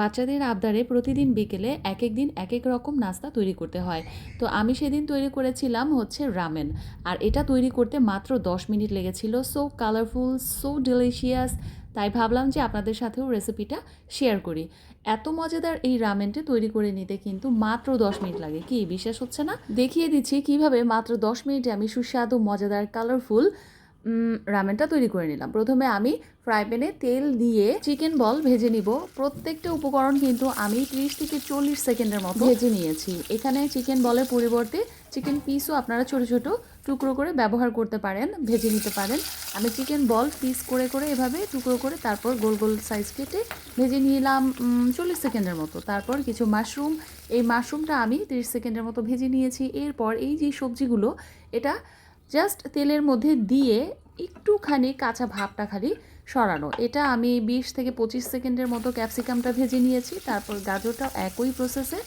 বাচ্চাদের আবদারে প্রতিদিন বিকেলে এক এক দিন এক এক রকম নাস্তা তৈরি করতে হয়। তো আমি সেদিন তৈরি করেছিলাম হচ্ছে রামেন। আর এটা তৈরি করতে মাত্র দশ মিনিট লেগেছিল। সো কালারফুল সো ডেলিশিয়াস তাই ভাবলাম যে আপনাদের সাথেও রেসিপিটা শেয়ার করি। এত মজাদার এই রামেনটা তৈরি করে নিতে কিন্তু মাত্র দশ মিনিট লাগে। কি, বিশ্বাস হচ্ছে না? দেখিয়ে দিচ্ছি কীভাবে মাত্র দশ মিনিটে আমি সুস্বাদু, মজাদার কালারফুল রামেনটা তৈরি করে নিলাম। প্রথমে আমি ফ্রাই প্যানে তেল দিয়ে চিকেন বল ভেজে নিব। প্রত্যেকটা উপকরণ কিন্তু আমি 30 থেকে চল্লিশ সেকেন্ডের মতো ভেজে নিয়েছি। এখানে চিকেন বলের পরিবর্তে চিকেন পিসও আপনারা ছোট ছোট টুকরো করে ব্যবহার করতে পারেন, ভেজে নিতে পারেন। আমি চিকেন বল পিস করে করে এভাবে টুকরো করে তারপর গোল গোল সাইজ কেটে ভেজে নিলাম চল্লিশ সেকেন্ডের মতো। তারপর কিছু মাশরুম এই মাশরুমটা আমি 30 সেকেন্ডের মতো ভেজে নিয়েছি। এরপর এই যে সবজিগুলো, এটা জাস্ট তেলের মধ্যে দিয়ে একটুখানি কাঁচা ভাবটা খালি সরানো। এটা আমি বিশ থেকে পঁচিশ সেকেন্ডের মতো ক্যাপসিকামটা ভেজে নিয়েছি, তারপর গাজরটাও একই প্রসেসে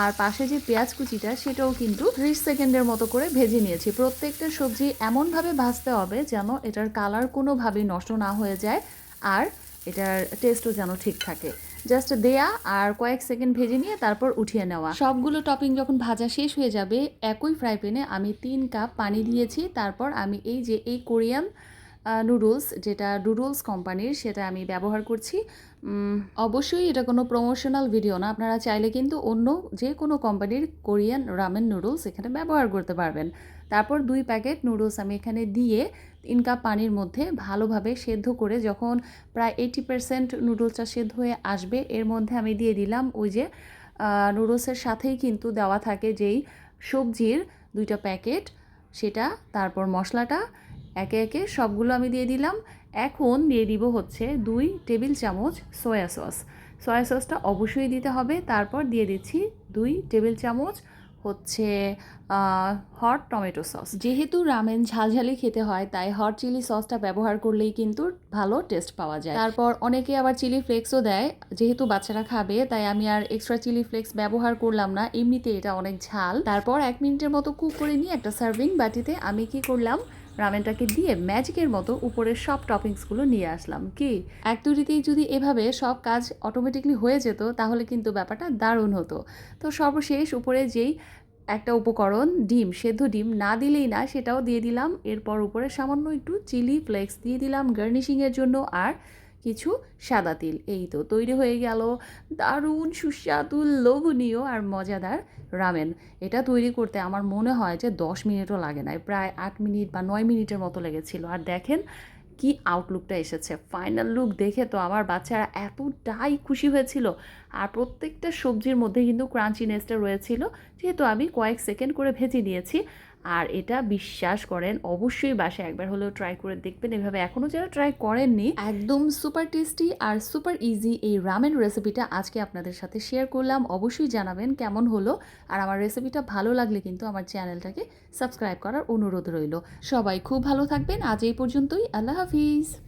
আর পাশে যে পেঁয়াজ কুচিটা, সেটাও কিন্তু ত্রিশ সেকেন্ডের মতো করে ভেজে নিয়েছি। প্রত্যেকটা সবজি এমনভাবে ভাজতে হবে যেন এটার কালার কোনোভাবেই নষ্ট না হয়ে যায়, আর এটার টেস্টও যেন ঠিক থাকে। জাস্ট দেয়া আর কয়েক সেকেন্ড ভেজে নিয়ে তারপর উঠিয়ে নেওয়া। সবগুলো টপিং যখন ভাজা শেষ হয়ে যাবে, একই ফ্রাই প্যানে আমি তিন কাপ পানি দিয়েছি। তারপর আমি এই যে এই কোরিয়ান নুডলস যেটা নুডলস কোম্পানির সেটা আমি ব্যবহার করছি। অবশ্যই এটা কোনো প্রমোশনাল ভিডিও না। আপনারা চাইলে কিন্তু অন্য যে কোনো কোম্পানির কোরিয়ান রামেন নুডলস এখানে ব্যবহার করতে পারবেন। তারপর দুই প্যাকেট নুডলস আমি এখানে দিয়ে তিন কাপ পানির মধ্যে ভালোভাবে সেদ্ধ করে যখন প্রায় এইটি পার্সেন্ট নুডলসটা সেদ্ধ হয়ে আসবে, এর মধ্যে আমি দিয়ে দিলাম ওই যে নুডলসের সাথেই কিন্তু দেওয়া থাকে যেই সবজির দুইটা প্যাকেট সেটা, তারপর মশলাটা একে একে সবগুলো আমি দিয়ে দিলাম। এখন দিয়ে দিব হচ্ছে দুই টেবিল চামচ সয়া সস সয়া সসটা অবশ্যই দিতে হবে। তারপর দিয়ে দিচ্ছি দুই টেবিল চামচ হচ্ছে হট টমেটো সস যেহেতু রামেন ঝালঝালি খেতে হয়, তাই হট চিলি সসটা ব্যবহার করলেই কিন্তু ভালো টেস্ট পাওয়া যায়। তারপর অনেকে আবার চিলি ফ্লেক্সও দেয়, যেহেতু বাচ্চারা খাবে, তাই আমি আর এক্সট্রা চিলি ফ্লেক্স ব্যবহার করলাম না। এমনিতে এটা অনেক ঝাল। তারপর এক মিনিটের মতো কুক করে নিয়ে একটা সার্ভিং বাটিতে আমি কি করলাম রামেনটাকে দিয়ে ম্যাজিকের মতো উপরের সব টপিংসগুলো নিয়ে আসলাম। কি? এক দুটিতেই যদি এভাবে সব কাজ অটোমেটিকলি হয়ে যেত, তাহলে কিন্তু ব্যাপারটা দারুণ হতো। তো সর্বশেষ উপরে যেই একটা উপকরণ, ডিম, সেদ্ধ ডিম না দিলেই না সেটাও দিয়ে দিলাম। এরপর উপরে সামান্য একটু চিলি ফ্লেক্স দিয়ে দিলাম গার্নিশিংয়ের জন্য। আর কিছু সাদা তিল। এই তো তৈরি হয়ে গেল। দারুণ, সুস্বাদু, লোভনীয় আর মজাদার রামেন। এটা তৈরি করতে আমার মনে হয় যে দশ মিনিটও লাগে না প্রায় আট মিনিট বা নয় মিনিটের মতো লেগেছিল। আর দেখেন কি আউটলুকটা এসেছে। ফাইনাল লুক দেখে তো আমার বাচ্চারা এতটাই খুশি হয়েছিল। আর প্রত্যেকটা সবজির মধ্যে কিন্তু ক্রাঞ্চিনেসটা রয়েছিল। যেহেতু আমি কয়েক সেকেন্ড করে ভেজে নিয়েছি। আর এটা বিশ্বাস করেন, অবশ্যই বাসে একবার হলেও ট্রাই করে দেখবেন। এভাবে এখনও যারা ট্রাই করেননি, একদম সুপার টেস্টি আর সুপার ইজি এই রামেন রেসিপিটা আজকে আপনাদের সাথে শেয়ার করলাম। অবশ্যই জানাবেন কেমন হলো আর আমার রেসিপিটা ভালো লাগলে কিন্তু আমার চ্যানেলটাকে সাবস্ক্রাইব করার অনুরোধ রইল। সবাই খুব ভালো থাকবেন। আজ এই পর্যন্তই। আল্লাহ হাফিজ।